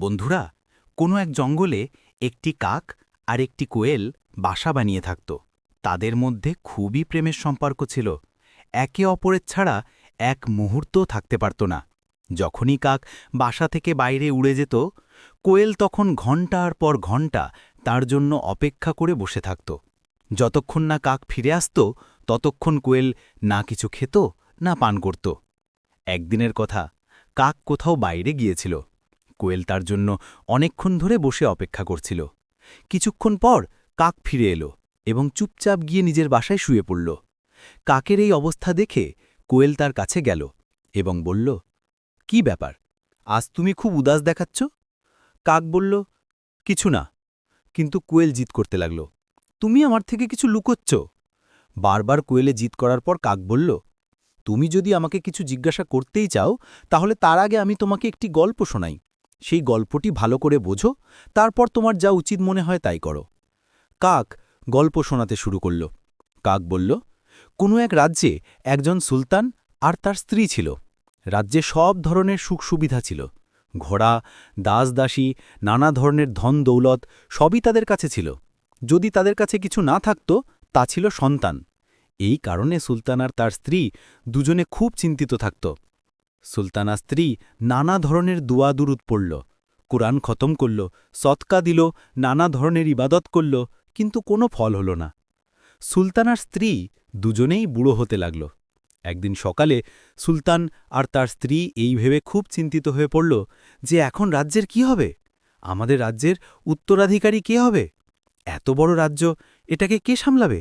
বন্ধুরা, কোনো এক জঙ্গলে একটি কাক আর একটি কোয়েল বাসা বানিয়ে থাকত। তাদের মধ্যে খুবই প্রেমের সম্পর্ক ছিল। একে অপরের ছাড়া এক মুহূর্তও থাকতে পারত না। যখনই কাক বাসা থেকে বাইরে উড়ে যেত, কোয়েল তখন ঘণ্টার পর ঘণ্টা তার জন্য অপেক্ষা করে বসে থাকত। যতক্ষণ না কাক ফিরে আসত, ততক্ষণ কোয়েল না কিছু খেত, না পান করত। একদিনের কথা, কাক কোথাও বাইরে গিয়েছিল। কোয়েল তার জন্য অনেকক্ষণ ধরে বসে অপেক্ষা করছিল। কিছুক্ষণ পর কাক ফিরে এলো এবং চুপচাপ গিয়ে নিজের বাসায় শুয়ে পড়ল। কাকের এই অবস্থা দেখে কোয়েল তার কাছে গেল এবং বলল, কি ব্যাপার? আজ তুমি খুব উদাস দেখাচ্ছ? কাক বলল, কিছু না। কিন্তু কোয়েল জিত করতে লাগল, তুমি আমার থেকে কিছু লুকোচ্ছ? বারবার কোয়েলে জিত করার পর কাক বলল, তুমি যদি আমাকে কিছু জিজ্ঞাসা করতেই চাও, তাহলে তার আগে আমি তোমাকে একটি গল্প শোনাই। সেই গল্পটি ভালো করে বোঝো, তারপর তোমার যা উচিত মনে হয় তাই করো। কাক গল্প শোনাতে শুরু করল। কাক বলল, কোনো এক রাজ্যে একজন সুলতান আর তার স্ত্রী ছিল। রাজ্যে সব ধরনের সুখ সুবিধা ছিল। ঘোড়া, দাসদাসী, নানা ধরনের ধন দৌলত সবই তাদের কাছে ছিল। যদি তাদের কাছে কিছু না থাকত, তা ছিল সন্তান। এই কারণে সুলতান আর তার স্ত্রী দুজনে খুব চিন্তিত থাকত। সুলতানা স্ত্রী নানা ধরনের দুয়া দুরুদ পড়ল, কুরআন খতম করল সৎকা দিল, নানা ধরনের ইবাদত করল, কিন্তু কোনো ফল হল না। সুলতানার স্ত্রী দুজনেই বুড়ো হতে লাগল। একদিন সকালে সুলতান আর তার স্ত্রী এই ভেবে খুব চিন্তিত হয়ে পড়ল যে এখন রাজ্যের কি হবে? আমাদের রাজ্যের উত্তরাধিকারী কে হবে? এত বড় রাজ্য, এটাকে কে সামলাবে?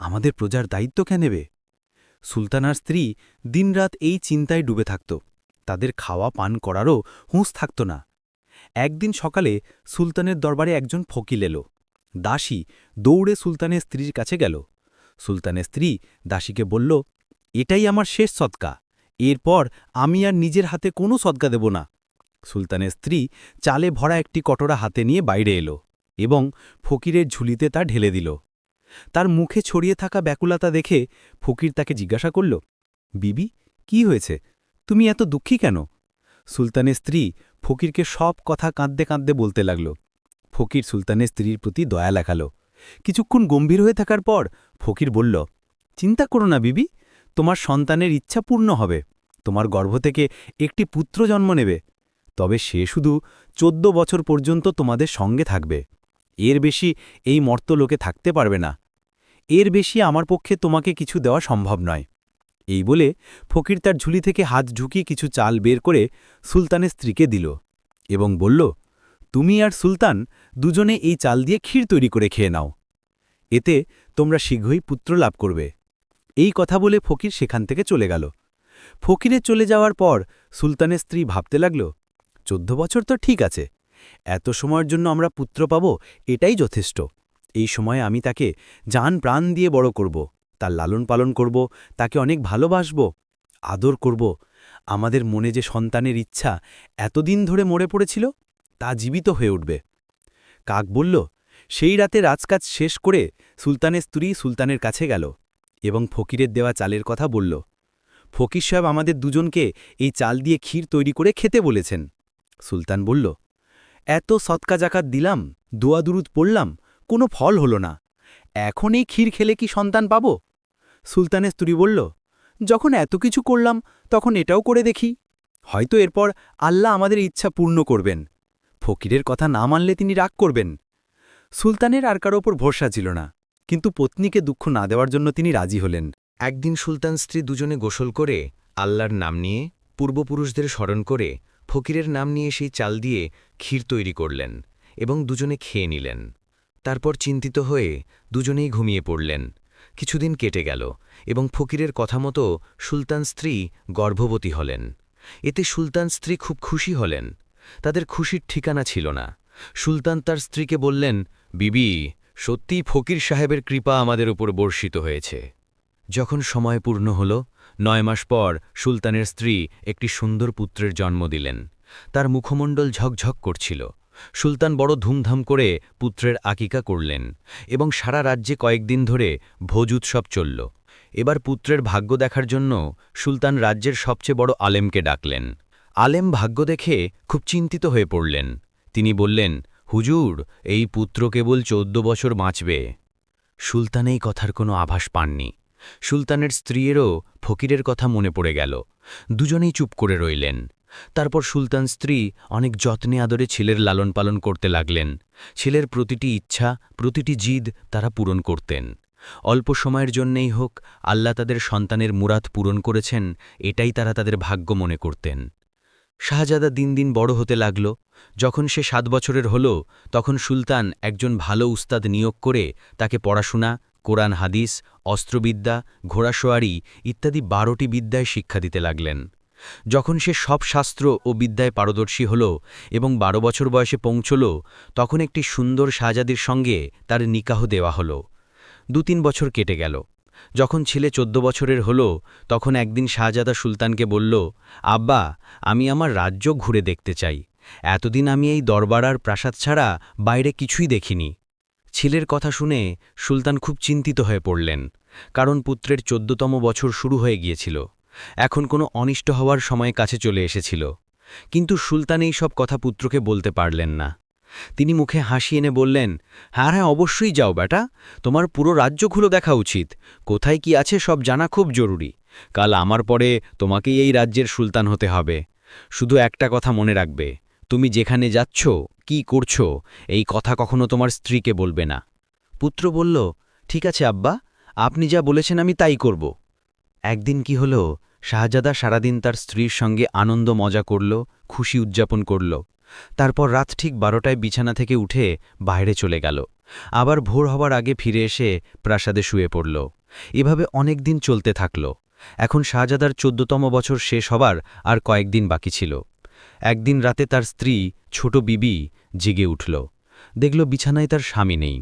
আমাদের প্রজার দায়িত্ব কে নেবে? সুলতানার স্ত্রী দিনরাত এই চিন্তায় ডুবে থাকত। তাদের খাওয়া পান করারও হুঁশ থাকত না। একদিন সকালে সুলতানের দরবারে একজন ফকিল এলো। দাসী দৌড়ে সুলতানের স্ত্রীর কাছে গেল। সুলতানের স্ত্রী দাসীকে বলল, এটাই আমার শেষ সৎকা এরপর আমি আর নিজের হাতে কোনো সৎকা দেব না। সুলতানের স্ত্রী চালে ভরা একটি কটোরা হাতে নিয়ে বাইরে এলো এবং ফকিরের ঝুলিতে তা ঢেলে দিল। তার মুখে ছড়িয়ে থাকা ব্যাকুলতা দেখে ফকির তাকে জিজ্ঞাসা করল, বিবি, কি হয়েছে? তুমি এত দুঃখী কেন? সুলতানের স্ত্রী ফকিরকে সব কথা কাঁদতে কাঁদতে বলতে লাগল। ফকির সুলতানের স্ত্রীর প্রতি দয়া লেখাল কিছুক্ষণ গম্ভীর হয়ে থাকার পর ফকির বলল, চিন্তা করো না বিবি, তোমার সন্তানের ইচ্ছা পূর্ণ হবে। তোমার গর্ভ থেকে একটি পুত্র জন্ম নেবে। তবে সে শুধু চোদ্দ বছর পর্যন্ত তোমাদের সঙ্গে থাকবে। এর বেশি এই মর্তলোকে থাকতে পারবে না। এর বেশি আমার পক্ষে তোমাকে কিছু দেওয়া সম্ভব নয়। এই বলে ফকির তার ঝুলি থেকে হাত ঢুকিয়ে কিছু চাল বের করে সুলতানের স্ত্রীকে দিল এবং বলল, তুমি আর সুলতান দুজনে এই চাল দিয়ে ক্ষীর তৈরি করে খেয়ে নাও। এতে তোমরা শীঘ্রই পুত্র লাভ করবে। এই কথা বলে ফকির সেখান থেকে চলে গেল। ফকিরে চলে যাওয়ার পর সুলতানের স্ত্রী ভাবতে লাগল, চোদ্দ বছর তো ঠিক আছে এত সময়ের জন্য আমরা পুত্র পাব, এটাই যথেষ্ট। এই সময়ে আমি তাকে জান প্রাণ দিয়ে বড় করব, তার লালন পালন করব, তাকে অনেক ভালোবাসব, আদর করব। আমাদের মনে যে সন্তানের ইচ্ছা এতদিন ধরে মরে পড়েছিল, তা জীবিত হয়ে উঠবে। কাক বলল, সেই রাতে রাজকাজ শেষ করে সুলতানের স্ত্রী সুলতানের কাছে গেল এবং ফকিরের দেওয়া চালের কথা বলল। ফকির সাহেব আমাদের দুজনকে এই চাল দিয়ে ক্ষীর তৈরি করে খেতে বলেছেন। সুলতান বলল এত সৎকা জাকাত দিলাম দুয়াদুরুদ পড়লাম, কোনো ফল হল না। এখন এই ক্ষীর খেলে কি সন্তান পাব? সুলতানের স্ত্রী বলল, যখন এত কিছু করলাম, তখন এটাও করে দেখি। হয়তো এরপর আল্লাহ আমাদের ইচ্ছা পূর্ণ করবেন। ফকিরের কথা না মানলে তিনি রাগ করবেন। সুলতানের আর কারও ওপর ভরসা ছিল না, কিন্তু পত্নীকে দুঃখ না দেওয়ার জন্য তিনি রাজি হলেন। একদিন সুলতান স্ত্রী দুজনে গোসল করে আল্লাহর নাম নিয়ে পূর্বপুরুষদের স্মরণ করে ফকিরের নাম নিয়ে সেই চাল দিয়ে ক্ষীর তৈরি করলেন এবং দুজনে খেয়ে নিলেন। তারপর চিন্তিত হয়ে দুজনেই ঘুমিয়ে পড়লেন। কিছুদিন কেটে গেল এবং ফকিরের কথা মতো সুলতান স্ত্রী গর্ভবতী হলেন। এতে সুলতান স্ত্রী খুব খুশি হলেন। তাদের খুশির ঠিকানা ছিল না। সুলতান তার স্ত্রীকে বললেন, বিবি, সত্যিই ফকির সাহেবের কৃপা আমাদের উপর বর্ষিত হয়েছে। যখন সময় পূর্ণ হল, নয় মাস পর সুলতানের স্ত্রী একটি সুন্দর পুত্রের জন্ম দিলেন। তার মুখমণ্ডল ঝকঝক করছিল। সুলতান বড় ধুমধাম করে পুত্রের আকিকা করলেন এবং সারা রাজ্যে কয়েকদিন ধরে ভোজ উৎসব চলল। এবার পুত্রের ভাগ্য দেখার জন্য সুলতান রাজ্যের সবচেয়ে বড় আলেমকে ডাকলেন। আলেম ভাগ্য দেখে খুব চিন্তিত হয়ে পড়লেন। তিনি বললেন, হুজুর, এই পুত্র কেবল চৌদ্দ বছর বাঁচবে। সুলতান এই কথার কোনো আভাস পাননি। সুলতানের স্ত্রীয়েরও ফকিরের কথা মনে পড়ে গেল। দুজনেই চুপ করে রইলেন। তারপর সুলতান স্ত্রী অনেক যত্নে আদরে ছেলের লালন পালন করতে লাগলেন। ছেলের প্রতিটি ইচ্ছা, প্রতিটি জিদ তারা পূরণ করতেন। অল্প সময়ের জন্যেই হোক, আল্লাহ তাদের সন্তানের মুরাদ পূরণ করেছেন, এটাই তারা তাদের ভাগ্য মনে করতেন। শাহজাদা দিন দিন বড় হতে লাগল। যখন সে সাত বছরের হল, তখন সুলতান একজন ভালো উস্তাদ নিয়োগ করে তাকে পড়াশোনা কোরআন, হাদিস, অস্ত্রবিদ্যা ঘোড়াসোয়ারি ইত্যাদি বারোটি বিদ্যায় শিক্ষা দিতে লাগলেন। যখন সে সব শাস্ত্র ও বিদ্যায় পারদর্শী হল এবং বারো বছর বয়সে পৌঁছল, তখন একটি সুন্দর শাহজাদির সঙ্গে তার নিকাহ দেওয়া হল। দু তিন বছর কেটে গেল। যখন ছেলে চোদ্দ বছরের হল, তখন একদিন শাহজাদা সুলতানকে বলল, আব্বা, আমি আমার রাজ্য ঘুরে দেখতে চাই। এতদিন আমি এই দরবার আর প্রাসাদ ছাড়া বাইরে কিছুই দেখিনি। ছেলের কথা শুনে সুলতান খুব চিন্তিত হয়ে পড়লেন, কারণ পুত্রের চোদ্দতম বছর শুরু হয়ে গিয়েছিল। এখন কোনো অনিষ্ট হওয়ার সময় কাছে চলে এসেছিল। কিন্তু সুলতান এই সব কথা পুত্রকে বলতে পারলেন না। তিনি মুখে হাসি এনে বললেন হ্যাঁ হ্যাঁ অবশ্যই যাও বেটা। তোমার পুরো রাজ্যগুলো দেখা উচিত। কোথায় কি আছে সব জানা খুব জরুরি। কাল আমার পরে তোমাকেই এই রাজ্যের সুলতান হতে হবে। শুধু একটা কথা মনে রাখবে। তুমি যেখানে যাচ্ছ, কি করছ, এই কথা কখনো তোমার স্ত্রীকে বলবে না। পুত্র বলল, ঠিক আছে আব্বা, আপনি যা বলেছেন আমি তাই করব। একদিন কি হল, শাহজাদা সারাদিন তার স্ত্রীর সঙ্গে আনন্দ মজা করল, খুশি উদযাপন করল। তারপর রাত ঠিক বারোটায় বিছানা থেকে উঠে বাইরে চলে গেল। আবার ভোর হবার আগে ফিরে এসে প্রাসাদে শুয়ে পড়ল। এভাবে অনেক দিন চলতে থাকল। এখন শাহজাদার চোদ্দতম বছর শেষ হবার আর কয়েকদিন বাকি ছিল। একদিন রাতে তার স্ত্রী, ছোট বিবি, জেগে উঠল। দেখল বিছানায় তার স্বামী নেই।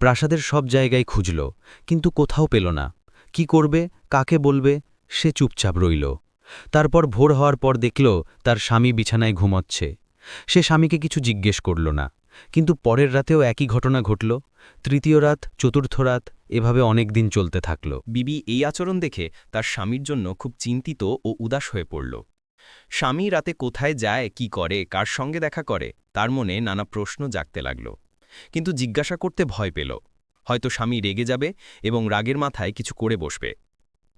প্রাসাদের সব জায়গায় খুঁজল, কিন্তু কোথাও পেল না। কি করবে, কাকে বলবে, সে চুপচাপ রইল। তারপর ভোর হওয়ার পর দেখল তার স্বামী বিছানায় ঘুমোচ্ছে। সে স্বামীকে কিছু জিজ্ঞেস করল না, কিন্তু পরের রাতেও একই ঘটনা ঘটল। তৃতীয় রাত, চতুর্থ রাত, এভাবে অনেক দিন চলতে থাকল। বিবি এই আচরণ দেখে তার স্বামীর জন্য খুব চিন্তিত ও উদাস হয়ে পড়ল। স্বামী রাতে কোথায় যায়, কি করে, কার সঙ্গে দেখা করে, তার মনে নানা প্রশ্ন জাগতে লাগল। কিন্তু জিজ্ঞাসা করতে ভয় পেল। হয়তো স্বামী রেগে যাবে এবং রাগের মাথায় কিছু করে বসবে।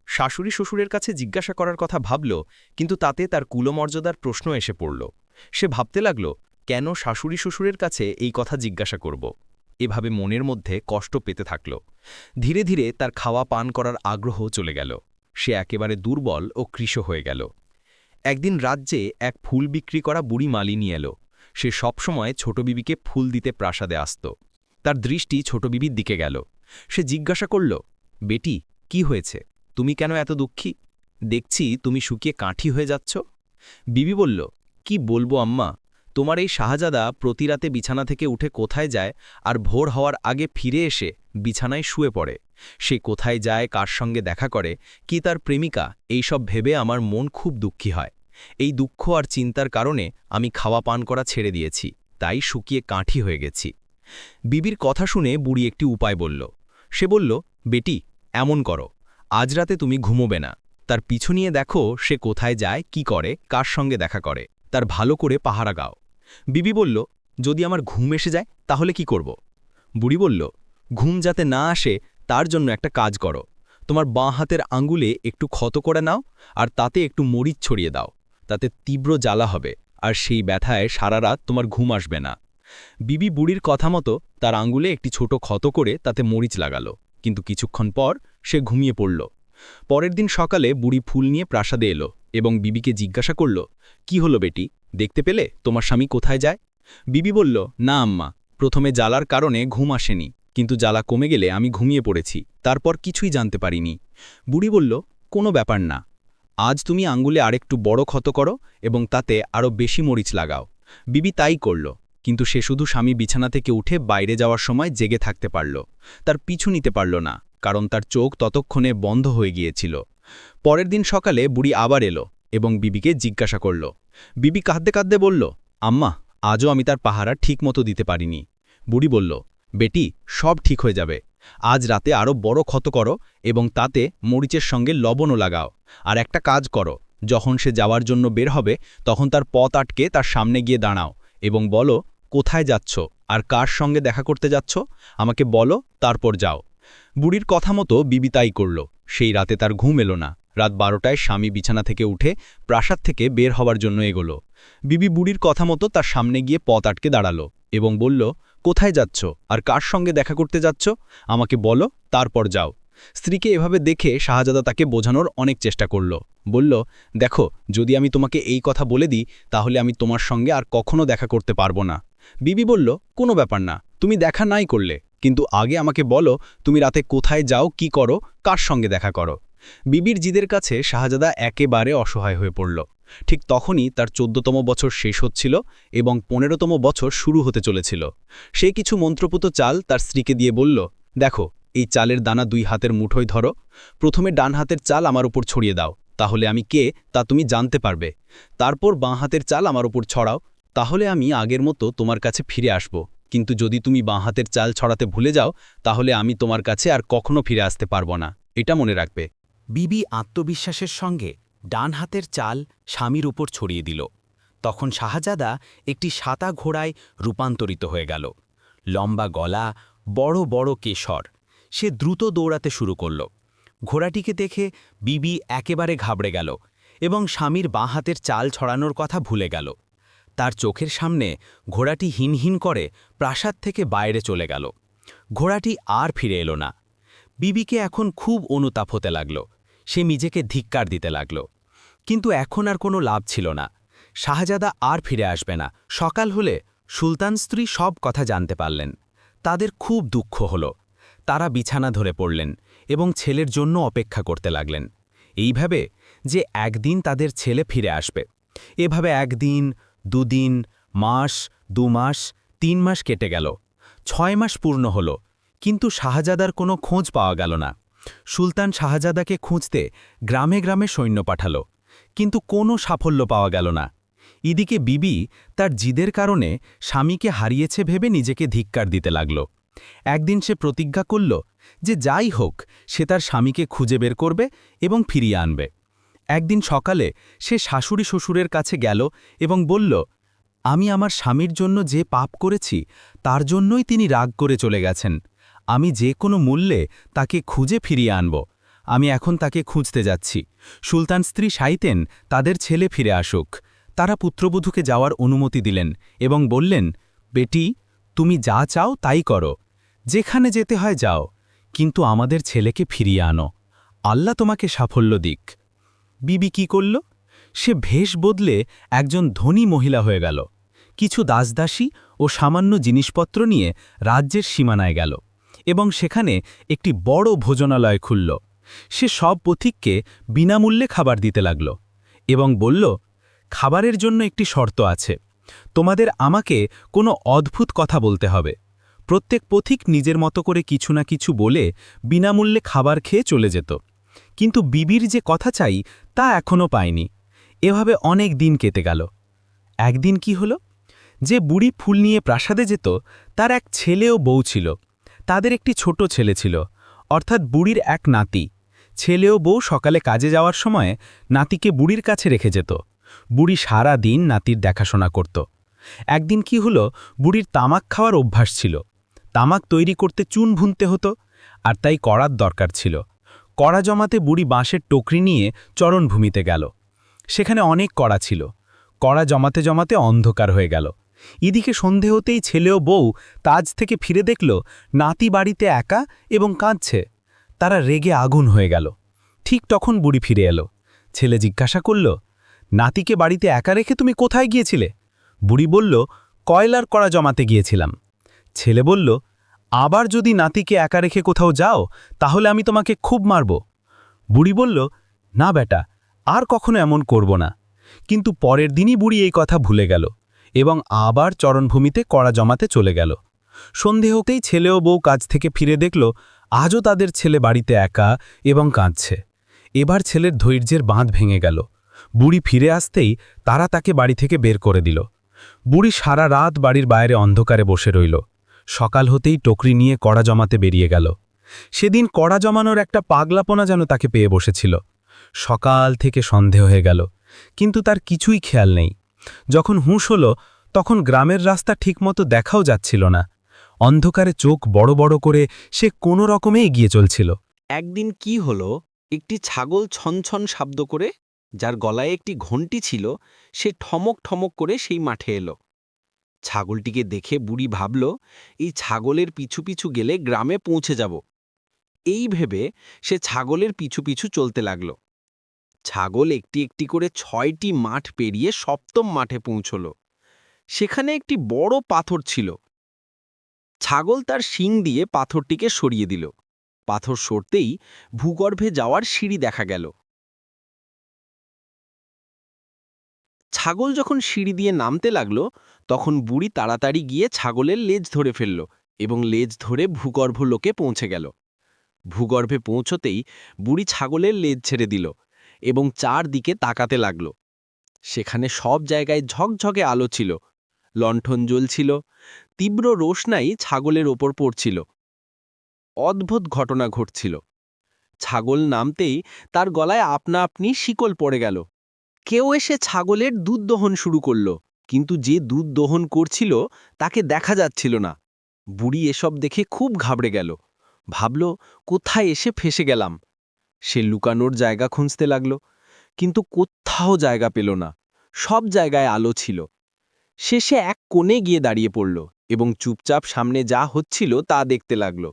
শাশুড়ি শ্বশুরের কাছে জিজ্ঞাসা করার কথা ভাবল, কিন্তু তাতে তার কুলমর্যাদার প্রশ্ন এসে পড়ল। সে ভাবতে লাগল, কেন শাশুড়ি শ্বশুরের কাছে এই কথা জিজ্ঞাসা করব? এভাবে মনের মধ্যে কষ্ট পেতে থাকল। ধীরে ধীরে তার খাওয়া পান করার আগ্রহ চলে গেল। সে একেবারে দুর্বল ও কৃশ হয়ে গেল। একদিন রাজ্যে এক ফুল বিক্রি করা বুড়ি মালিনী এলো। সে সবসময় ছোট বিবিকে ফুল দিতে প্রাসাদে আসত। তার দৃষ্টি ছোট বিবির দিকে গেল। সে জিজ্ঞাসা করল, বেটি, কি হয়েছে? তুমি কেন এত দুঃখী? দেখছি তুমি শুকিয়ে কাঠি হয়ে যাচ্ছ। বিবি বলল, কি বলব আম্মা? তোমার এই শাহজাদা প্রতি রাতে বিছানা থেকে উঠে কোথায় যায় আর ভোর হওয়ার আগে ফিরে এসে বিছানায় শুয়ে পড়ে। সে কোথায় যায়, কার সঙ্গে দেখা করে, কি তার প্রেমিকা, এইসব ভেবে আমার মন খুব দুঃখী হয়। এই দুঃখ আর চিন্তার কারণে আমি খাওয়া পান করা ছেড়ে দিয়েছি, তাই শুকিয়ে কাঠি হয়ে গেছি। বিবির কথা শুনে বুড়ি একটি উপায় বলল। সে বলল, বেটি, এমন করো, আজ রাতে তুমি ঘুমোবে না। তার পিছু নিয়ে দেখো সে কোথায় যায়, কি করে, কার সঙ্গে দেখা করে। তার ভালো করে পাহারা গাও। বিবি বলল, যদি আমার ঘুম এসে যায়, তাহলে কি করব? বুড়ি বলল, ঘুম যাতে না আসে, তার জন্য একটা কাজ করো। তোমার বাঁ হাতের আঙ্গুলে একটু ক্ষত করে নাও, আর তাতে একটু মরিচ ছড়িয়ে দাও। তাতে তীব্র জ্বালা হবে, আর সেই ব্যথায় সারা রাত তোমার ঘুম আসবে না। বিবি বুড়ির কথা মতো তার আঙ্গুলে একটি ছোট ক্ষত করে তাতে মরিচ লাগালো। কিন্তু কিছুক্ষণ পর সে ঘুমিয়ে পড়ল। পরের দিন সকালে বুড়ি ফুল নিয়ে প্রাসাদে এলো এবং বিবিকে জিজ্ঞাসা করল, কি হলো বেটি? দেখতে পেলে তোমার স্বামী কোথায় যায়? বিবি বলল, না, আম্মা, প্রথমে জ্বালার কারণে ঘুম আসেনি, কিন্তু জ্বালা কমে গেলে আমি ঘুমিয়ে পড়েছি, তারপর কিছুই জানতে পারিনি। বুড়ি বলল, কোনো ব্যাপার না, আজ তুমি আঙ্গুলে আরেকটু বড় ক্ষত করো এবং তাতে আরও বেশি মরিচ লাগাও। বিবি তাই করল, কিন্তু সে শুধু স্বামী বিছানা থেকে উঠে বাইরে যাওয়ার সময় জেগে থাকতে পারল, তার পিছু নিতে পারল না, কারণ তার চোখ ততক্ষণে বন্ধ হয়ে গিয়েছিল। পরের দিন সকালে বুড়ি আবার এলো এবং বিবিকে জিজ্ঞাসা করল। বিবি কাঁদতে কাঁদতে বলল, আম্মা, আজও আমি তার পাহারা ঠিক মতো দিতে পারিনি। বুড়ি বলল, বেটি, সব ঠিক হয়ে যাবে। আজ রাতে আরও বড় ক্ষত করো এবং তাতে মরিচের সঙ্গে লবণও লাগাও। আর একটা কাজ করো, যখন সে যাওয়ার জন্য বের হবে, তখন তার পথ আটকে তার সামনে গিয়ে দাঁড়াও এবং বলো, কোথায় যাচ্ছ? আর কার সঙ্গে দেখা করতে যাচ্ছ? আমাকে বলো, তারপর যাও। বুড়ির কথা মতো বিবি তাই করল। সেই রাতে তার ঘুম এলো না। রাত বারোটায় স্বামী বিছানা থেকে উঠে প্রাসাদ থেকে বের হওয়ার জন্য এগোল। বিবি বুড়ির কথা মতো তার সামনে গিয়ে পথ আটকে দাঁড়াল এবং বলল, কোথায় যাচ্ছ? আর কার সঙ্গে দেখা করতে যাচ্ছ? আমাকে বলো, তারপর যাও। স্ত্রীকে এভাবে দেখে শাহজাদা তাকে বোঝানোর অনেক চেষ্টা করল। বলল, দেখো, যদি আমি তোমাকে এই কথা বলে দিই, তাহলে আমি তোমার সঙ্গে আর কখনো দেখা করতে পারব না। বিবি বলল, কোনো ব্যাপার না, তুমি দেখা নাই করলে। কিন্তু আগে আমাকে বলো, তুমি রাতে কোথায় যাও, কি করো, কার সঙ্গে দেখা করো? বিবির জিদের কাছে শাহজাদা একেবারে অসহায় হয়ে পড়ল। ঠিক তখনই তার চোদ্দতম বছর শেষ হচ্ছিল এবং পনেরোতম বছর শুরু হতে চলেছিল। সে কিছু মন্ত্রপুত চাল তার স্ত্রীকে দিয়ে বলল, দেখো, এই চালের দানা দুই হাতের মুঠোয় ধরো। প্রথমে ডান হাতের চাল আমার উপর ছড়িয়ে দাও। তাহলে আমি কে তা তুমি জানতে পারবে। তারপর বাঁ হাতের চাল আমার উপর ছড়াও। তাহলে আমি আগের মতো তোমার কাছে ফিরে আসব। কিন্তু যদি তুমি বাঁ হাতের চাল ছড়াতে ভুলে যাও, তাহলে আমি তোমার কাছে আর কখনো ফিরে আসতে পারব না। এটা মনে রাখবে। বিবি আত্মবিশ্বাসের সঙ্গে ডান হাতের চাল স্বামীর উপর ছড়িয়ে দিল। তখন শাহজাদা একটি সাতা ঘোড়ায় রূপান্তরিত হয়ে গেল। লম্বা গলা, বড় বড় কেশর। সে দ্রুত দৌড়াতে শুরু করল। ঘোড়াটিকে দেখে বিবি একেবারে ঘাবড়ে গেল এবং স্বামীর বাঁ হাতের চাল ছড়ানোর কথা ভুলে গেল। তার চোখের সামনে ঘোড়াটি হিনহিন করে প্রাসাদ থেকে বাইরে চলে গেল। ঘোড়াটি আর ফিরে এলো না। বিবিকে এখন খুব অনুতাপ হতে লাগল। সে নিজেকে ধিক্কার দিতে লাগল। কিন্তু এখন আর কোনো লাভ ছিল না। শাহজাদা আর ফিরে আসবে না। সকাল হলে সুলতান স্ত্রী সব কথা জানতে পারলেন। তাদের খুব দুঃখ হল। তারা বিছানা ধরে পড়লেন এবং ছেলের জন্য অপেক্ষা করতে লাগলেন। এইভাবে যে একদিন তাদের ছেলে ফিরে আসবে। এভাবে একদিন, দুদিন, মাস দু মাস তিন মাস কেটে গেল। ছয় মাস পূর্ণ হল। কিন্তু শাহজাদার কোনো খোঁজ পাওয়া গেল না। সুলতান শাহজাদাকে খুঁজতে গ্রামে গ্রামে সৈন্য পাঠাল, কিন্তু কোনো সাফল্য পাওয়া গেল না। এদিকে বিবি তার জিদের কারণে স্বামীকে হারিয়েছে ভেবে নিজেকে ধিক্কার দিতে লাগল। একদিন সে প্রতিজ্ঞা করল যে যাই হোক, সে তার স্বামীকে খুঁজে বের করবে এবং ফিরিয়ে আনবে। একদিন সকালে সে শাশুড়ি শ্বশুরের কাছে গেল এবং বলল, আমি আমার স্বামীর জন্য যে পাপ করেছি, তার জন্যই তিনি রাগ করে চলে গেছেন। আমি যে কোনো মূল্যে তাকে খুঁজে ফিরিয়ে আনব। আমি এখন তাকে খুঁজতে যাচ্ছি। সুলতান স্ত্রী সাইতেন তাদের ছেলে ফিরে আসুক। তারা পুত্রবধূকে যাওয়ার অনুমতি দিলেন এবং বললেন, বেটি, তুমি যা চাও তাই করো। যেখানে যেতে হয় যাও, কিন্তু আমাদের ছেলেকে ফিরিয়ে আনো। আল্লাহ তোমাকে সাফল্য দিক। বিবি কি করল? সে ভেষ বদলে একজন ধনী মহিলা হয়ে গেল। কিছু দাসদাসী ও সামান্য জিনিসপত্র নিয়ে রাজ্যের সীমানায় গেল। এবং সেখানে একটি বড় ভোজনালয় খুলল। সে সব পথিককে বিনামূল্যে খাবার দিতে লাগল এবং বলল, খাবারের জন্য একটি শর্ত আছে। তোমাদের আমাকে কোনো অদ্ভুত কথা বলতে হবে। প্রত্যেক পথিক নিজের মতো করে কিছু না কিছু বলে বিনামূল্যে খাবার খেয়ে চলে যেত। কিন্তু বিবির যে কথা চাই তা এখনও পায়নি এভাবে অনেক দিন কেটে গেল। একদিন কি হলো? যে বুড়ি ফুল নিয়ে প্রাসাদে যেত, তার এক ছেলে ও বউ ছিল। তাদের একটি ছোট ছেলে ছিল, অর্থাৎ বুড়ির এক নাতি। ছেলে ও বউ সকালে কাজে যাওয়ার সময় নাতিকে বুড়ির কাছে রেখে যেত। বুড়ি সারা দিন নাতির দেখাশোনা করত। একদিন কি হলো, বুড়ির তামাক খাওয়ার অভ্যাস ছিল। তামাক তৈরি করতে চুন ভুনতে হতো, আর তাই করার দরকার ছিল। কড়া জমাতে বুড়ি বাঁশের টোকরি নিয়ে চরণভূমিতে গেল। সেখানে অনেক কড়া ছিল। কড়া জমাতে জমাতে অন্ধকার হয়ে গেল। এদিকে সন্ধে হতেই ছেলে ও বউ তাজ থেকে ফিরে দেখল নাতি বাড়িতে একা এবং কাঁদছে। তারা রেগে আগুন হয়ে গেল। ঠিক তখন বুড়ি ফিরে এলো। ছেলে জিজ্ঞাসা করল, নাতিকে বাড়িতে একা রেখে তুমি কোথায় গিয়েছিলে? বুড়ি বলল, কয়লার কড়া জমাতে গিয়েছিলাম। ছেলে বলল, আবার যদি নাতিকে একা রেখে কোথাও যাও, তাহলে আমি তোমাকে খুব মারব। বুড়ি বলল, না বেটা, আর কখনো এমন করব না। কিন্তু পরের দিনই বুড়ি এই কথা ভুলে গেল। এবং আবার চরণভূমিতে কড়া জমাতে চলে গেল। সন্ধে ছেলে ও বউ কাজ থেকে ফিরে দেখল, আজও তাদের ছেলে বাড়িতে একা এবং কাঁদছে। এবার ছেলের ধৈর্যের বাঁধ ভেঙে গেল। বুড়ি ফিরে আসতেই তারা তাকে বাড়ি থেকে বের করে দিল। বুড়ি সারা রাত বাড়ির বাইরে অন্ধকারে বসে রইল। সকাল হতেই টকরি নিয়ে কড়া জমাতে বেরিয়ে গেল। সেদিন কড়া জমানোর একটা পাগলাপনা যেন তাকে পেয়ে বসেছিল। সকাল থেকে সন্দেহ হয়ে গেল, কিন্তু তার কিছুই খেয়াল নেই। যখন হুঁশ হল, তখন গ্রামের রাস্তা ঠিকমতো দেখাও যাচ্ছিল না। অন্ধকারে চোখ বড় বড় করে সে কোনো রকমে এগিয়ে চলছিল। একদিন কি হলো? একটি ছাগল ছনছন শব্দ করে, যার গলায় একটি ঘণ্টি ছিল, সে ঠমক ঠমক করে সেই মাঠে এলো। ছাগলটিকে দেখে বুড়ি ভাবল, এই ছাগলের পিছু পিছু গেলে গ্রামে পৌঁছে যাব। এই ভেবে সে ছাগলের পিছু পিছু চলতে লাগল। ছাগল একটি একটি করে ছয়টি মাঠ পেরিয়ে সপ্তম মাঠে পৌঁছল। সেখানে একটি বড় পাথর ছিল। ছাগল তার শিং দিয়ে পাথরটিকে সরিয়ে দিল। পাথর সরতেই ভূগর্ভে যাওয়ার সিঁড়ি দেখা গেল। ছাগল যখন সিঁড়ি দিয়ে নামতে লাগল, তখন বুড়ি তাড়াতাড়ি গিয়ে ছাগলের লেজ ধরে ফেলল এবং লেজ ধরে ভূগর্ভ লোকে পৌঁছে গেল। ভূগর্ভে পৌঁছতেই বুড়ি ছাগলের লেজ ছেড়ে দিল। এবং চারদিকে তাকাতে লাগল। সেখানে সব জায়গায় ঝকঝকে আলো ছিল। লণ্ঠন জ্বলছিল। তীব্র রোশনাই ছাগলের ওপর পড়ছিল। অদ্ভুত ঘটনা ঘটছিল। ছাগল নামতেই তার গলায় আপনা আপনি শিকল পড়ে গেল। কেউ এসে ছাগলের দুধ দহন শুরু করল, কিন্তু যে দুধ দহন করছিল তাকে দেখা যাচ্ছিল না। বুড়ি এসব দেখে খুব ঘাবড়ে গেল। ভাবল, কোথায় এসে ফেসে গেলাম? সে লুকানোর জায়গা খুঁজতে লাগল, কিন্তু কোথাও জায়গা পেল না, সব জায়গায় আলো ছিল। শেষে এক কোণে গিয়ে দাঁড়িয়ে পড়ল এবং চুপচাপ সামনে যা হচ্ছিল তা দেখতে লাগল।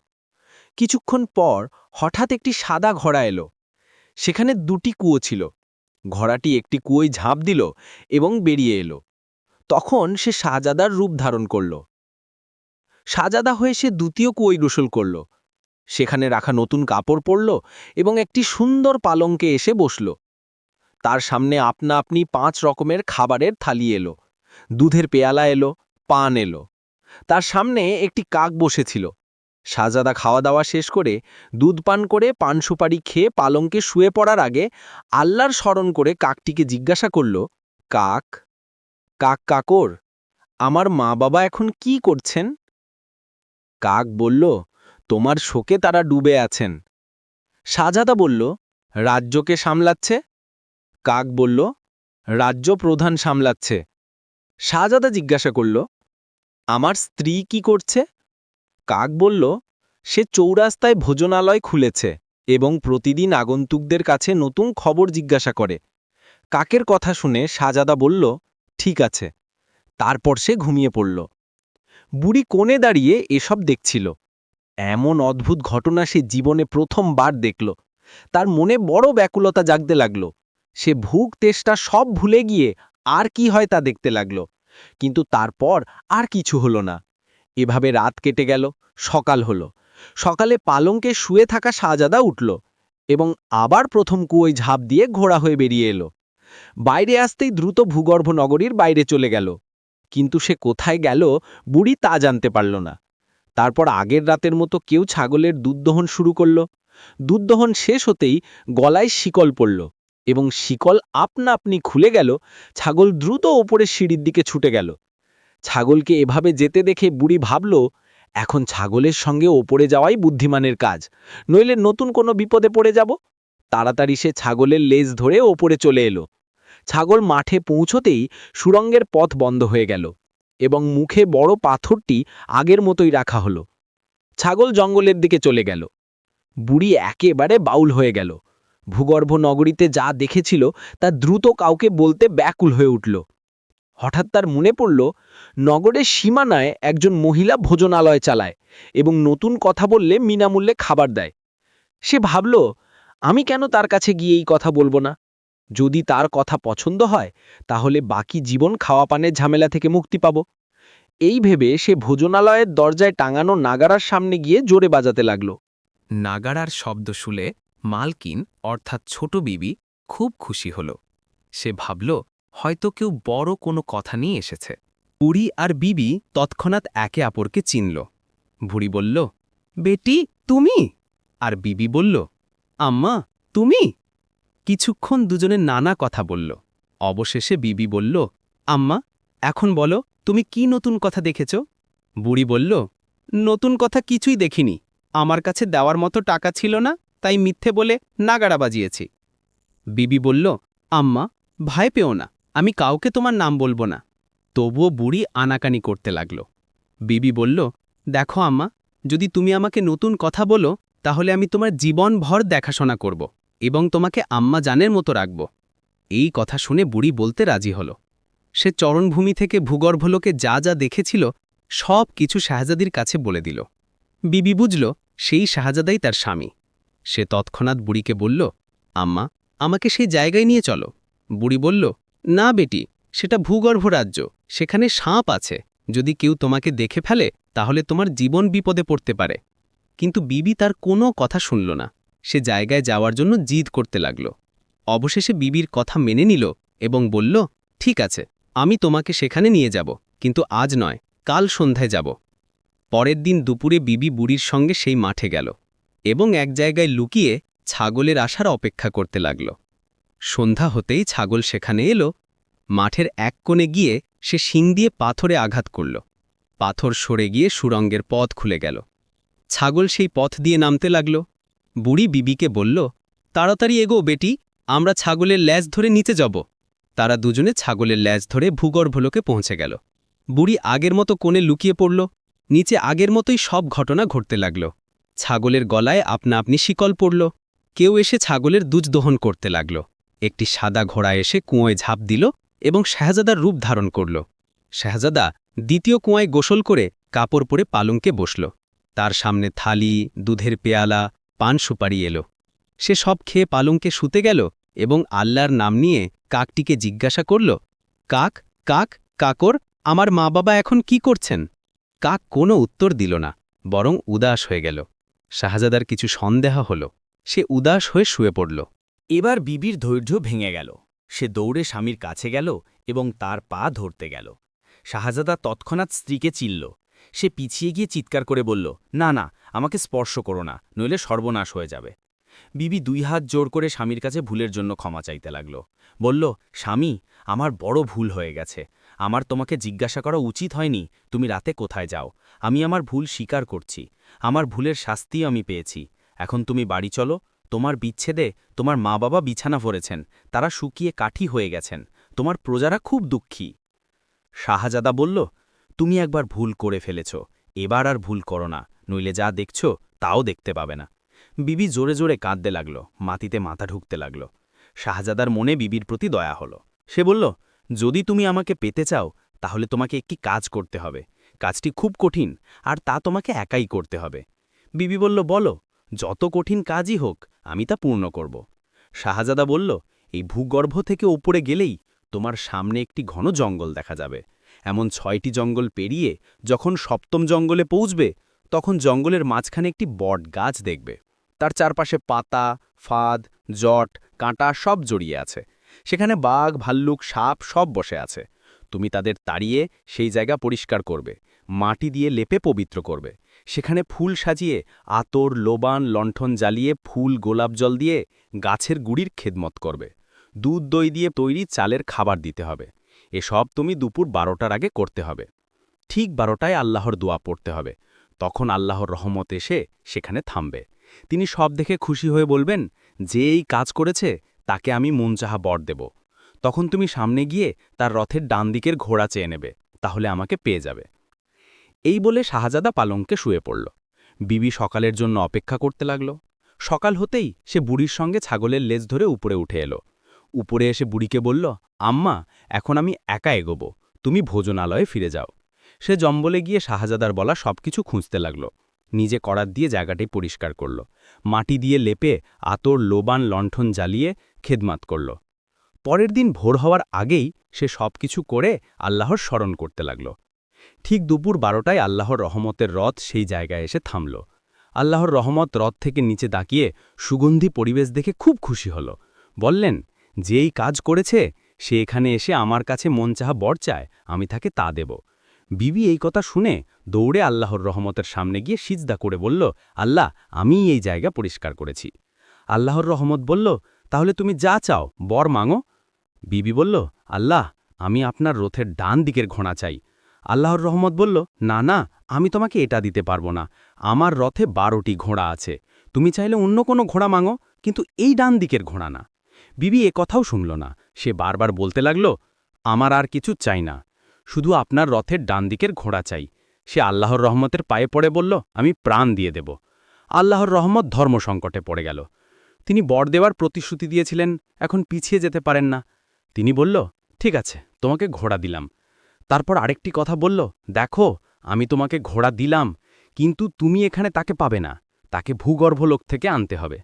কিছুক্ষণ পর হঠাৎ একটি সাদা ঘোড়া এলো। সেখানে দুটি কুয়ো ছিল। ঘোড়াটি একটি কুয়োয় ঝাঁপ দিল এবং বেরিয়ে এলো। তখন সে শাহজাদার রূপ ধারণ করল। শাহজাদা হয়ে সে দ্বিতীয় কুয়োয় গোসল করল। সেখানে রাখা নতুন কাপড় পরল এবং একটি সুন্দর পালঙ্কে এসে বসল। তার সামনে আপনা আপনি পাঁচ রকমের খাবারের থালি এলো, দুধের পেয়ালা এলো, পান এলো। তার সামনে একটি কাক বসেছিল। শাহজাদা খাওয়া দাওয়া শেষ করে দুধ পান করে পান সুপারি খেয়ে পালঙ্কে শুয়ে পড়ার আগে আল্লাহর স্মরণ করে কাকটিকে জিজ্ঞাসা করল, কাক কাক কাকর, আমার মা বাবা এখন কি করছেন? কাক বলল তোমার শোকে তারা ডুবে আছেন। শাহজাদা বলল, রাজ্যকে সামলাচ্ছে? কাক বলল, রাজ্য প্রধান সামলাচ্ছে। শাহজাদা জিজ্ঞাসা করল, আমার স্ত্রী কি করছে? কাক বলল, সে চৌরাস্তায় ভোজনালয় খুলেছে এবং প্রতিদিন আগন্তুকদের কাছে নতুন খবর জিজ্ঞাসা করে। কাকের কথা শুনে শাহজাদা বলল, ঠিক আছে। তারপর সে ঘুমিয়ে পড়ল। বুড়ি কোণে দাঁড়িয়ে এসব দেখছিল। এমন অদ্ভুত ঘটনা সে জীবনে প্রথমবার দেখল। তার মনে বড় ব্যাকুলতা জাগতে লাগল। সে ভুক তেষ্টা সব ভুলে গিয়ে আর কি হয় তা দেখতে লাগল। কিন্তু তারপর আর কিছু হলো না। এভাবে রাত কেটে গেল, সকাল হলো। সকালে পালঙ্কে শুয়ে থাকা শাহজাদা উঠল এবং আবার প্রথম কুয়োয় ঝাঁপ দিয়ে ঘোড়া হয়ে বেরিয়ে এলো। বাইরে আসতেই দ্রুত ভূগর্ভ নগরীর বাইরে চলে গেল। কিন্তু সে কোথায় গেল বুড়ি তা জানতে পারল না। তারপর আগের রাতের মতো কেউ ছাগলের দুধদহন শুরু করল। দুধ দুধদহন শেষ হতেই গলায় শিকল পড়ল এবং শিকল আপনা আপনি খুলে গেল, ছাগল দ্রুত ওপরের সিঁড়ির দিকে ছুটে গেল। ছাগলকে এভাবে যেতে দেখে বুড়ি ভাবল, এখন ছাগলের সঙ্গে ওপরে যাওয়াই বুদ্ধিমানের কাজ, নইলে নতুন কোনো বিপদে পড়ে যাব? তাড়াতাড়ি সে ছাগলের লেজ ধরে ওপরে চলে এলো। ছাগল মাঠে পৌঁছতেই সুরঙ্গের পথ বন্ধ হয়ে গেল। এবং মুখে বড় পাথরটি আগের মতোই রাখা হলো। ছাগল জঙ্গলের দিকে চলে গেল। বুড়ি একেবারে বাউল হয়ে গেল। ভূগর্ভ নগরীতে যা দেখেছিল তা দ্রুত কাউকে বলতে ব্যাকুল হয়ে উঠল। হঠাৎ তার মনে পড়ল, নগরের সীমানায় একজন মহিলা ভোজনালয় চালায় এবং নতুন কথা বললে বিনামূল্যে খাবার দেয়। সে ভাবল, আমি কেন তার কাছে গিয়ে এই কথা বলব না? যদি তার কথা পছন্দ হয়, তাহলে বাকি জীবন খাওয়া পানের ঝামেলা থেকে মুক্তি পাব। এই ভেবে সে ভোজনালয়ের দরজায় টাঙানো নাগারার সামনে গিয়ে জোরে বাজাতে লাগল। নাগারার শব্দ শুলে মালকিন, অর্থাৎ ছোট বিবি, খুব খুশি হল। সে ভাবল, হয়তো কেউ বড় কোনো কথা নিয়ে এসেছে। বুড়ি আর বিবি তৎক্ষণাৎ একে অপরকে চিনল। বুড়ি বলল, বেটি, তুমি? আর বিবি বলল, আম্মা, তুমি? কিছুক্ষণ দুজনে নানা কথা বলল। অবশেষে বিবি বলল, আম্মা, এখন বলো, তুমি কি নতুন কথা দেখেছ? বুড়ি বলল, নতুন কথা কিছুই দেখিনি। আমার কাছে দেওয়ার মতো টাকা ছিল না, তাই মিথ্যে বলে নাগাড়া বাজিয়েছি। বিবি বলল, আম্মা, ভয় পেও না, আমি কাউকে তোমার নাম বলব না। তবুও বুড়ি আনাকানি করতে লাগল। বিবি বলল, দেখো আম্মা, যদি তুমি আমাকে নতুন কথা বলো, তাহলে আমি তোমার জীবনভর দেখাশোনা করব। এবং তোমাকে আম্মা জানের মতো রাখব। এই কথা শুনে বুড়ি বলতে রাজি হল। সে চরণভূমি থেকে ভূগর্ভলোকে যা যা দেখেছিল, সব কিছু শাহজাদির কাছে বলে দিল। বিবি বুঝল, সেই শাহজাদাই তার স্বামী। সে তৎক্ষণাৎ বুড়িকে বলল, আম্মা, আমাকে সেই জায়গায় নিয়ে চলো। বুড়ি বলল, না বেটি, সেটা ভূগর্ভ রাজ্য সেখানে সাপ আছে। যদি কেউ তোমাকে দেখে ফেলে, তাহলে তোমার জীবন বিপদে পড়তে পারে। কিন্তু বিবি তার কোনো কথা শুনল না। সে জায়গায় যাওয়ার জন্য জিদ করতে লাগল। অবশেষে বিবির কথা মেনে নিল এবং বলল, ঠিক আছে, আমি তোমাকে সেখানে নিয়ে যাব, কিন্তু আজ নয়, কাল সন্ধ্যায় যাব। পরের দিন দুপুরে বিবি বুড়ির সঙ্গে সেই মাঠে গেল এবং এক জায়গায় লুকিয়ে ছাগলের আসার অপেক্ষা করতে লাগল। সন্ধ্যা হতেই ছাগল সেখানে এলো, মাঠের এক কোণে গিয়ে সে শিং দিয়ে পাথরে আঘাত করল। পাথর সরে গিয়ে সুরঙ্গের পথ খুলে গেল। ছাগল সেই পথ দিয়ে নামতে লাগল। বুড়ি বিবিকে বলল, তাড়াতাড়ি এগো বেটি, আমরা ছাগলের ল্যাজ ধরে নিচে যাব। তারা দুজনে ছাগলের ল্যাজ ধরে ভূগর্ভলোকে পৌঁছে গেল। বুড়ি আগের মতো কোণে লুকিয়ে পড়ল, নিচে আগের মতোই সব ঘটনা ঘটতে লাগল। ছাগলের গলায় আপনা আপনি শিকল পড়ল, কেউ এসে ছাগলের দুধ করতে লাগল। একটি সাদা ঘোড়া এসে কুঁয়োয় ঝাঁপ দিল এবং শাহজাদার রূপ ধারণ করল। শাহজাদা দ্বিতীয় কুঁয়ায় গোসল করে কাপড় পরে পালঙ্কে বসল। তার সামনে থালি, দুধের পেয়ালা পান সুপারি এলো। সে সব খেয়ে পালংকে শুতে গেল এবং আল্লাহর নাম নিয়ে কাকটিকে জিজ্ঞাসা করল, কাক কাক, কাকর, আমার মা বাবা এখন কি করছেন? কাক কোনো উত্তর দিল না, বরং উদাস হয়ে গেল। শাহজাদার কিছু সন্দেহ হল। সে উদাস হয়ে শুয়ে পড়ল। এবার বিবির ধৈর্য ভেঙে গেল। সে দৌড়ে স্বামীর কাছে গেল এবং তার পা ধরতে গেল। শাহজাদা তৎক্ষণাৎ স্ত্রীকে চিল্ল সে পিছিয়ে গিয়ে চিৎকার করে বলল, না না, আমাকে স্পর্শ করো না, নইলে সর্বনাশ হয়ে যাবে। বিবি দুই হাত জোর করে স্বামীর কাছে ভুলের জন্য ক্ষমা চাইতে লাগল। বলল, স্বামী, আমার বড় ভুল হয়ে গেছে। আমার তোমাকে জিজ্ঞাসা করা উচিত হয়নি, তুমি রাতে কোথায় যাও? আমি আমার ভুল স্বীকার করছি। আমার ভুলের শাস্তিও আমি পেয়েছি। এখন তুমি বাড়ি চলো, তোমার বিচ্ছেদে তোমার মা বাবা বিছানা ভরেছেন, তারা শুকিয়ে কাঠি হয়ে গেছেন, তোমার প্রজারা খুব দুঃখী। শাহজাদা বলল তুমি একবার ভুল করে ফেলেছ, এবার আর ভুল করো না, নইলে যা দেখছ তাও দেখতে পাবে না। বিবি জোরে জোরে কাঁদতে লাগল, মাটিতে মাথা ঢুকতে লাগল। শাহজাদার মনে বিবির প্রতি দয়া হল। সে বলল, যদি তুমি আমাকে পেতে চাও, তাহলে তোমাকে একটি কাজ করতে হবে। কাজটি খুব কঠিন, আর তা তোমাকে একাই করতে হবে। বিবি বলল, বলো, যত কঠিন কাজই হোক, আমি তা পূর্ণ করব। শাহজাদা বলল, এই ভূগর্ভ থেকে উপরে গেলেই তোমার সামনে একটি ঘন জঙ্গল দেখা যাবে। এমন ছয়টি জঙ্গল পেরিয়ে যখন সপ্তম জঙ্গলে পৌঁছবে, তখন জঙ্গলের মাঝখানে একটি বট গাছ দেখবে। তার চারপাশে পাতা, ফাঁদ, জট, কাঁটা সব জড়িয়ে আছে। সেখানে বাঘ, ভাল্লুক, সাপ সব বসে আছে। তুমি তাদের তাড়িয়ে সেই জায়গা পরিষ্কার করবে, মাটি দিয়ে লেপে পবিত্র করবে। সেখানে ফুল সাজিয়ে আতর, লোবান, লণ্ঠন জ্বালিয়ে ফুল, গোলাপ জল দিয়ে গাছের গুড়ির খেদমত করবে। দুধ, দই দিয়ে তৈরি চালের খাবার দিতে হবে। এসব তুমি দুপুর বারোটার আগে করতে হবে। ঠিক বারোটায় আল্লাহর দোয়া পড়তে হবে। তখন আল্লাহর রহমত এসে সেখানে থামবে। তিনি সব দেখে খুশি হয়ে বলবেন, যে এই কাজ করেছে, তাকে আমি মনচাহা বর দেব। তখন তুমি সামনে গিয়ে তার রথের ডান দিকের ঘোড়া চেয়ে নেবে, তাহলে আমাকে পেয়ে যাবে। এই বলে শাহজাদা পালংকে শুয়ে পড়ল। বিবি সকালের জন্য অপেক্ষা করতে লাগল। সকাল হতেই সে বুড়ির সঙ্গে ছাগলের লেজ ধরে উপরে উঠে এলো। উপরে এসে বুড়িকে বলল, আম্মা, এখন আমি একা এগোবো, তুমি ভোজনালয়ে ফিরে যাও। সে জম্বলে গিয়ে শাহজাদার বলা সবকিছু খুঁজতে লাগল। নিজে করাত দিয়ে জায়গাটি পরিষ্কার করল। মাটি দিয়ে লেপে আতর, লোবান, লণ্ঠন জ্বালিয়ে খেদমাত করল। পরের দিন ভোর হওয়ার আগেই সে সবকিছু করে আল্লাহর স্মরণ করতে লাগল। ঠিক দুপুর বারোটায় আল্লাহর রহমতের রথ সেই জায়গায় এসে থামল। আল্লাহর রহমত রথ থেকে নিচে দাঁকিয়ে সুগন্ধি পরিবেশ দেখে খুব খুশি হল। বললেন যেই কাজ করেছে, সে এখানে এসে আমার কাছে মন চাহা বর চায়, আমি তাকে তা দেব। বিবি এই কথা শুনে দৌড়ে আল্লাহর রহমতের সামনে গিয়ে সিজদা করে বলল, আল্লাহ আমি এই জায়গা পরিষ্কার করেছি। আল্লাহর রহমত বলল, তাহলে তুমি যা চাও, বর মাঙো। বিবি বলল, আল্লাহ, আমি আপনার রথের ডান দিকের ঘোড়া চাই। আল্লাহর রহমত বলল, না না, আমি তোমাকে এটা দিতে পারব না। আমার রথে বারোটি ঘোড়া আছে। তুমি চাইলে অন্য কোনো ঘোড়া মাঙো, কিন্তু এই ডান দিকের ঘোড়া না। বিবি এ কথাও শুনল না। সে বারবার বলতে লাগল, আমার আর কিছু চাই না। শুধু আপনার রথের ডান দিকের ঘোড়া চাই। সে আল্লাহর রহমতের পায়ে পড়ে বলল, আমি প্রাণ দিয়ে দেব। আল্লাহর রহমত ধর্ম সংকটে পড়ে গেল। তিনি বর দেওয়ার প্রতিশ্রুতি দিয়েছিলেন, এখন পিছিয়ে যেতে পারেন না। তিনি বলল, ঠিক আছে, তোমাকে ঘোড়া দিলাম। তারপর আরেকটি কথা বলল, দেখো, আমি তোমাকে ঘোড়া দিলাম, কিন্তু তুমি এখানে তাকে পাবে না। তাকে ভূগর্ভ লোক থেকে আনতে হবে।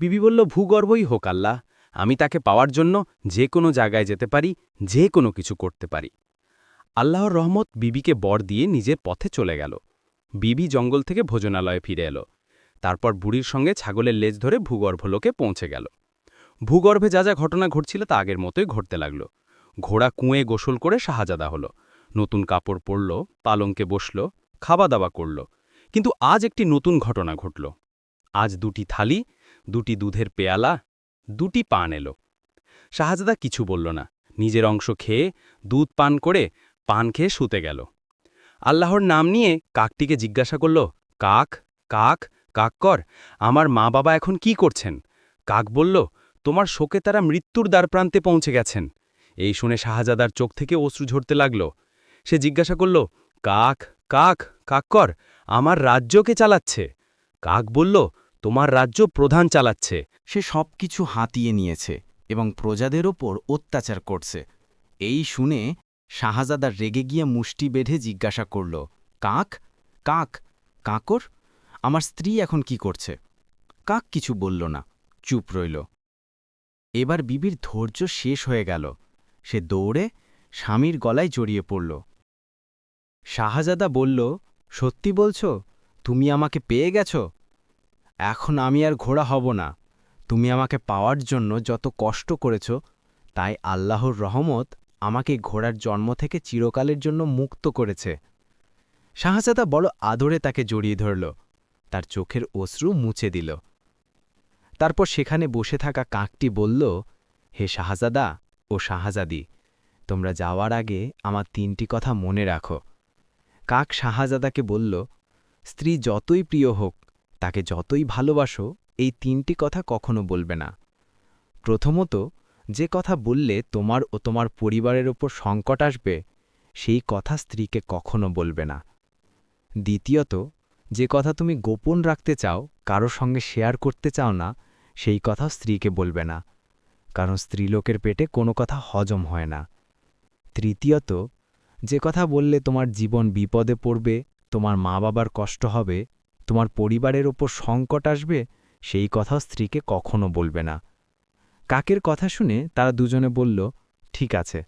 বিবি বলল, ভূগর্ভই হোক আল্লাহ আমি তাকে পাওয়ার জন্য যে কোনো জায়গায় যেতে পারি, যে কোনো কিছু করতে পারি। আল্লাহর রহমত বিবিকে বর দিয়ে নিজের পথে চলে গেল। বিবি জঙ্গল থেকে ভোজনালয়ে ফিরে এলো। তারপর বুড়ির সঙ্গে ছাগলের লেজ ধরে ভূগর্ভলোকে পৌঁছে গেল। ভূগর্ভে যা যা ঘটনা ঘটছিল তা আগের মতোই ঘটতে লাগল। ঘোড়া কুঁয়ে গোসল করে শাহজাদা হলো। নতুন কাপড় পরল, পালঙ্কে বসল খাওয়া দাওয়া করল। কিন্তু আজ একটি নতুন ঘটনা ঘটল। আজ দুটি থালি, দুটি দুধের পেয়ালা দুটি পান এলো। শাহজাদা কিছু বলল না। নিজের অংশ খেয়ে দুধ পান করে পান খেয়ে শুতে গেল। আল্লাহর নাম নিয়ে কাকটিকে জিজ্ঞাসা করল, কাক কাক কাক কর, আমার মা বাবা এখন কি করছেন? কাক বলল, তোমার শোকে তারা মৃত্যুর দ্বারপ্রান্তে পৌঁছে গেছেন। এই শুনে শাহজাদার চোখ থেকে অশ্রু ঝরতে লাগল। সে জিজ্ঞাসা করল, কাক কাক কাক কর, আমার রাজ্যকে চালাচ্ছে? কাক বলল তোমার রাজ্য প্রধান চালাচ্ছে। সে সব কিছু হাতিয়ে নিয়েছে এবং প্রজাদের ওপর অত্যাচার করছে। এই শুনে শাহজাদার রেগে গিয়ে মুষ্টি বেঁধে জিজ্ঞাসা করল, কাক? কাক? কাকর? আমার স্ত্রী এখন কি করছে? কাক কিছু বলল না, চুপ রইল। এবার বিবির ধৈর্য শেষ হয়ে গেল। সে দৌড়ে স্বামীর গলায় জড়িয়ে পড়ল। শাহজাদা বলল, সত্যি বলছ? তুমি আমাকে পেয়ে গেছ? এখন আমি আর ঘোড়া হব না। তুমি আমাকে পাওয়ার জন্য যত কষ্ট করেছ, তাই আল্লাহর রহমত আমাকে ঘোড়ার জন্ম থেকে চিরকালের জন্য মুক্ত করেছে। শাহজাদা বড় আদরে তাকে জড়িয়ে ধরল, তার চোখের অশ্রু মুছে দিল। তারপর সেখানে বসে থাকা কাকটি বলল, হে শাহজাদা ও শাহজাদি, তোমরা যাওয়ার আগে আমার তিনটি কথা মনে রাখো। কাক শাহজাদাকে বলল, স্ত্রী যতই প্রিয় হোক তাকে যতই ভালোবাসো, এই তিনটি কথা কখনো বলবে না। প্রথমত, যে কথা বললে তোমার ও তোমার পরিবারের ওপর সংকট আসবে, সেই কথা স্ত্রীকে কখনো বলবে না। দ্বিতীয়ত, যে কথা তুমি গোপন রাখতে চাও, কারও সঙ্গে শেয়ার করতে চাও না, সেই কথা স্ত্রীকে বলবে না, কারণ স্ত্রীলোকের পেটে কোনো কথা হজম হয় না। তৃতীয়ত, যে কথা বললে তোমার জীবন বিপদে পড়বে, তোমার মা বাবার কষ্ট হবে তোমার পরিবারের ওপর সংকট আসবে, সেই কথা স্ত্রীকে কখনো বলবে না। কাকের কথা শুনে তারা দুজনে বলল, ঠিক আছে,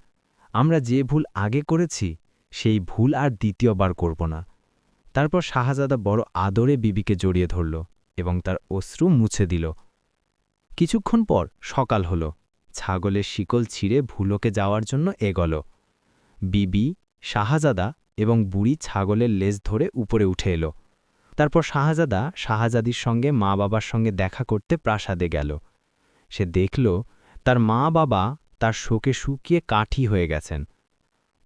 আমরা যে ভুল আগে করেছি, সেই ভুল আর দ্বিতীয়বার করব না। তারপর শাহজাদা বড় আদরে বিবিকে জড়িয়ে ধরল এবং তার অশ্রু মুছে দিল। কিছুক্ষণ পর সকাল হল। ছাগলের শিকল ছিঁড়ে ভুলোকে যাওয়ার জন্য এগল। বিবি, শাহজাদা এবং বুড়ি ছাগলের লেজ ধরে উপরে উঠে এলো। তারপর শাহজাদা শাহজাদির সঙ্গে মা বাবার সঙ্গে দেখা করতে প্রাসাদে গেল। সে দেখল তার মা বাবা তার শোকে শুকিয়ে কাঠি হয়ে গেছেন।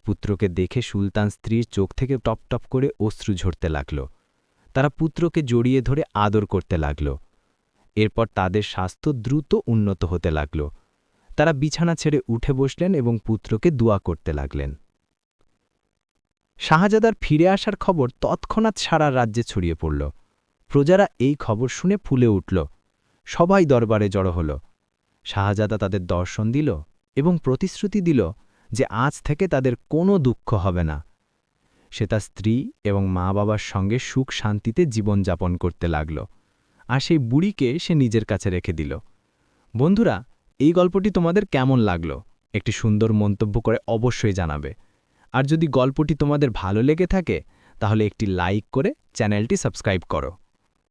পুত্রকে দেখে সুলতান স্ত্রীর চোখ থেকে টপ টপ করে অশ্রু ঝরতে লাগল। তারা পুত্রকে জড়িয়ে ধরে আদর করতে লাগল। এরপর তাদের স্বাস্থ্য দ্রুত উন্নত হতে লাগল। তারা বিছানা ছেড়ে উঠে বসলেন এবং পুত্রকে দোয়া করতে লাগলেন। শাহজাদার ফিরে আসার খবর তৎক্ষণাৎ সারা রাজ্যে ছড়িয়ে পড়ল। প্রজারা এই খবর শুনে ফুলে উঠল। সবাই দরবারে জড়ো হল। শাহজাদা তাদের দর্শন দিল এবং প্রতিশ্রুতি দিল যে আজ থেকে তাদের কোনো দুঃখ হবে না। সে তার স্ত্রী এবং মা বাবার সঙ্গে সুখ শান্তিতে জীবনযাপন করতে লাগল। আর সেই বুড়িকে সে নিজের কাছে রেখে দিল। বন্ধুরা, এই গল্পটি তোমাদের কেমন লাগল? একটি সুন্দর মন্তব্য করে অবশ্যই জানাবে। আর যদি গল্পটি তোমাদের ভালো লেগে থাকে তাহলে একটি লাইক করে চ্যানেলটি সাবস্ক্রাইব করো।